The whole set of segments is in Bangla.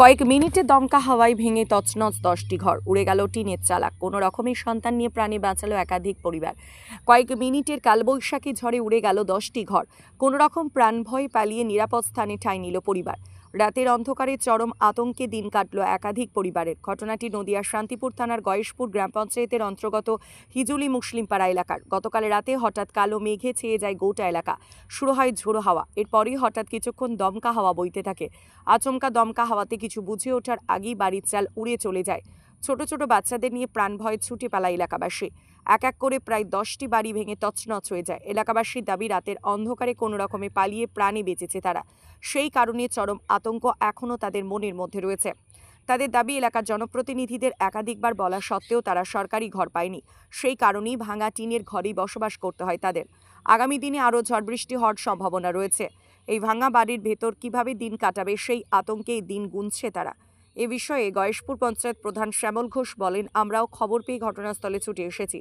কয়েক মিনিটে দমকা হাওয়ায় ভেঙে তছনছ দশটি ঘর, উড়ে গেল টিনের চালাক। কোনো রকমের সন্তান নিয়ে প্রাণে বাঁচালো একাধিক পরিবার। কয়েক মিনিটের কালবৈশাখী ঝড়ে উড়ে গেল দশটি ঘর। কোনো রকম প্রাণভয় পালিয়ে নিরাপদ স্থানে ঠাঁই নিল পরিবার। রাতের অন্ধকারে চরম আতঙ্কে দিন কাটল একাধিক পরিবারের। ঘটনাটি নদিয়ার শান্তিপুর থানার গয়েশপুর গ্রাম পঞ্চায়েতের অন্তর্গত হিজুলি মুসলিমপাড়া এলাকার। গতকাল রাতে হঠাৎ কালো মেঘে ছেয়ে যায় গোটা এলাকা। শুরু হয় ঝোড়ো হাওয়া। এরপরই হঠাৎ কিছুক্ষণ দমকা হাওয়া বইতে থাকে। আচমকা দমকা হাওয়াতে কিছু বুঝে ওঠার আগেই বাড়ির চাল উড়ে চলে যায়। ছোট ছোট বাচ্চাদের নিয়ে প্রাণ ভয়ে ছুটে পালায় এলাকাবাসী। এক এক করে প্রায় দশটি বাড়ি ভেঙে তছনছ হয়ে যায়। এলাকাবাসীর দাবি, রাতের অন্ধকারে কোনো রকমে পালিয়ে প্রাণে বেঁচেছে তারা। সেই কারণে চরম আতঙ্ক এখনও তাদের মনের মধ্যে রয়েছে। তাদের দাবি, এলাকার জনপ্রতিনিধিদের একাধিকবার বলা সত্ত্বেও তারা সরকারি ঘর পায়নি। সেই কারণেই ভাঙা টিনের ঘরেই বসবাস করতে হয় তাদের। আগামী দিনে আরও ঝড় বৃষ্টি হওয়ার সম্ভাবনা রয়েছে। এই ভাঙা বাড়ির ভেতর কীভাবে দিন কাটাবে সেই আতঙ্কেই দিন গুনছে তারা। এ বিষয়ে গয়েশপুর পঞ্চায়েত প্রধান শ্যামল ঘোষ বলেন, আমরাও খবর পেয়ে ঘটনাস্থলে ছুটে এসেছি।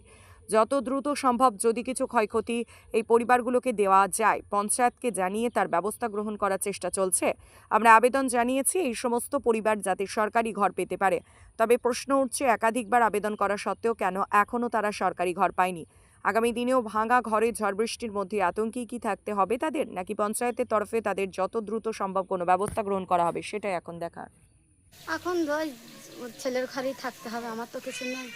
যত দ্রুত সম্ভব যদি কিছু ক্ষয়ক্ষতি এই পরিবারগুলোকে দেওয়া যায়, পঞ্চায়েতকে জানিয়ে তার ব্যবস্থা গ্রহণ করার চেষ্টা চলছে। আমরা আবেদন জানিয়েছি, এই সমস্ত পরিবার যাতে সরকারি ঘর পেতে পারে। তবে প্রশ্ন উঠছে, একাধিকবার আবেদন করা সত্ত্বেও কেন এখনও তারা সরকারি ঘর পায়নি? আগামী দিনেও ভাঙা ঘরে ঝড় বৃষ্টির মধ্যে আতঙ্কেই কি থাকতে হবে তাদের? নাকি পঞ্চায়েতের তরফে তাদের যত দ্রুত সম্ভব কোনো ব্যবস্থা গ্রহণ করা হবে, সেটাই এখন দেখার। এখন ধর ছেলের ঘরেই থাকতে হবে আমার তো কিছু নেই।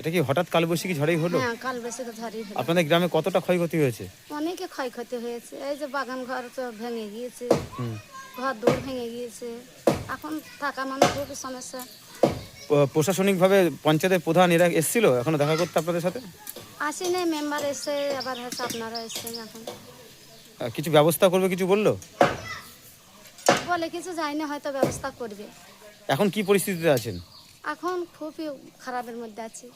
এটা কি হঠাৎ কালবৈশাখী ঝড়েই হলো? হ্যাঁ কাল বেশি ঝড়ই হলো। আপনাদের গ্রামে কতটা ক্ষয়ক্ষতি হয়েছে? অনেকে ক্ষয়ক্ষতি হয়েছে এই যে বাগান ঘর তো ভেঙে গিয়েছে। ঘর দৌড় ভেঙে গিয়েছে এখন থাকা মানুষ খুবই সমস্যা। প্রশাসনিকভাবে পঞ্চায়েতের প্রধান এরা এসেছিল? এখনও দেখা করতে আপনাদের সাথে? আসেনি মেম্বার এসে আবার হয়তো আপনারা এসছেন এখন। কিছু ব্যবস্থা করবে কিছু বলল? বলে কিছু যায়নি হয়তো ব্যবস্থা করবে। এখন কি পরিস্থিতিতে আছেন? এখন খুবই খারাপের মধ্যে আছি।